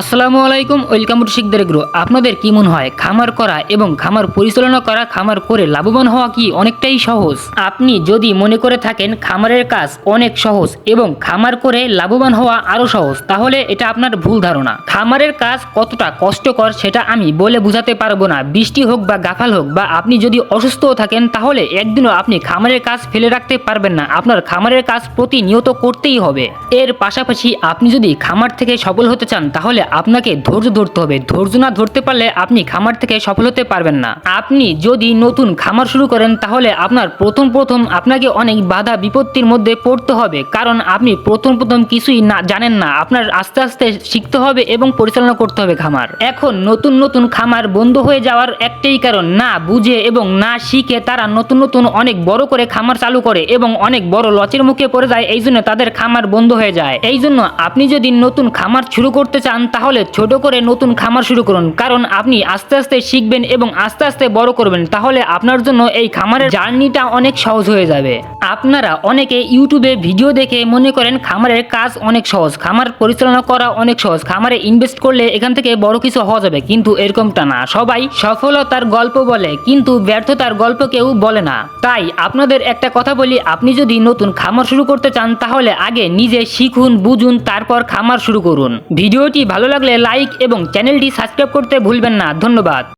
আসসালামু আলাইকুম, welcome to শিখদের গ্রো। আপনাদের কি মনে হয়, খামার করা এবং খামার পরিচালনা করা, খামার করে লাভবান হওয়া কি অনেকটাই সহজ? আপনি যদি মনে করে থাকেন, খামারের কাজ অনেক সহজ এবং খামার করে লাভবান হওয়া আরও সহজ, তাহলে এটা আপনার ভুল ধারণা। খামারের কাজ কতটা কষ্টকর সেটা আমি বলে বোঝাতে পারব না। বৃষ্টি হোক বা গাফাল হোক বা আপনি যদি অসুস্থও থাকেন, তাহলে একদিনও আপনি খামারের কাজ ফেলে রাখতে পারবেন না। আপনার খামারের কাজ প্রতিনিয়ত করতেই হবে। এর পাশাপাশি আপনি যদি খামার থেকে সফল হতে চান, তাহলে আপনাকে ধৈর্য ধরতে হবে। ধৈর্য না ধরতে পারলে আপনি খামার থেকে সফল হতে পারবেন না। আপনি যদি নতুন খামার শুরু করেন, তাহলে আপনার প্রথম প্রথম আপনাকে অনেক বাধা বিপত্তির মধ্যে পড়তে হবে। কারণ আপনি প্রথম প্রথম কিছুই না, জানেন না। আপনার আস্তে আস্তে শিখতে হবে এবং পরিচালনা করতে হবে খামার। এখন নতুন নতুন খামার বন্ধ হয়ে যাওয়ার একটাই কারণ, না বুঝে এবং না শিখে তারা নতুন নতুন অনেক বড় করে খামার চালু করে এবং অনেক বড় লচের মুখে পড়ে যায় এই জন্য তাদের খামার বন্ধ হয়ে যায়। এই জন্য আপনি যদি নতুন খামার শুরু করতে চান তাহলে ছোট করে নতুন খামার শুরু করুন। কারণ আপনি আস্তে আস্তে শিখবেন এবং আস্তে আস্তে বড় করবেন। তাহলে আপনার জন্য এই খামারের জার্নিটা অনেক সহজ হয়ে যাবে। আপনারা অনেকে ইউটিউবে ভিডিও দেখে মনে করেন খামারের কাজ অনেক সহজ, খামার পরিচালনা করা অনেক সহজ, খামারে ইনভেস্ট করলে এখান থেকে বড় কিছু হওয়া যাবে। কিন্তু এরকমটা না। সবাই সফলতার গল্প বলে, কিন্তু ব্যর্থতার গল্প কেউ বলে না। তাই আপনাদের একটা কথা বলি, আপনি যদি নতুন খামার শুরু করতে চান, তাহলে আগে নিজে শিখুন, বুঝুন, তারপর খামার শুরু করুন। ভিডিওটি ভালো লাগলে লাইক এবং চ্যানেলটি সাবস্ক্রাইব করতে ভুলবেন না। ধন্যবাদ।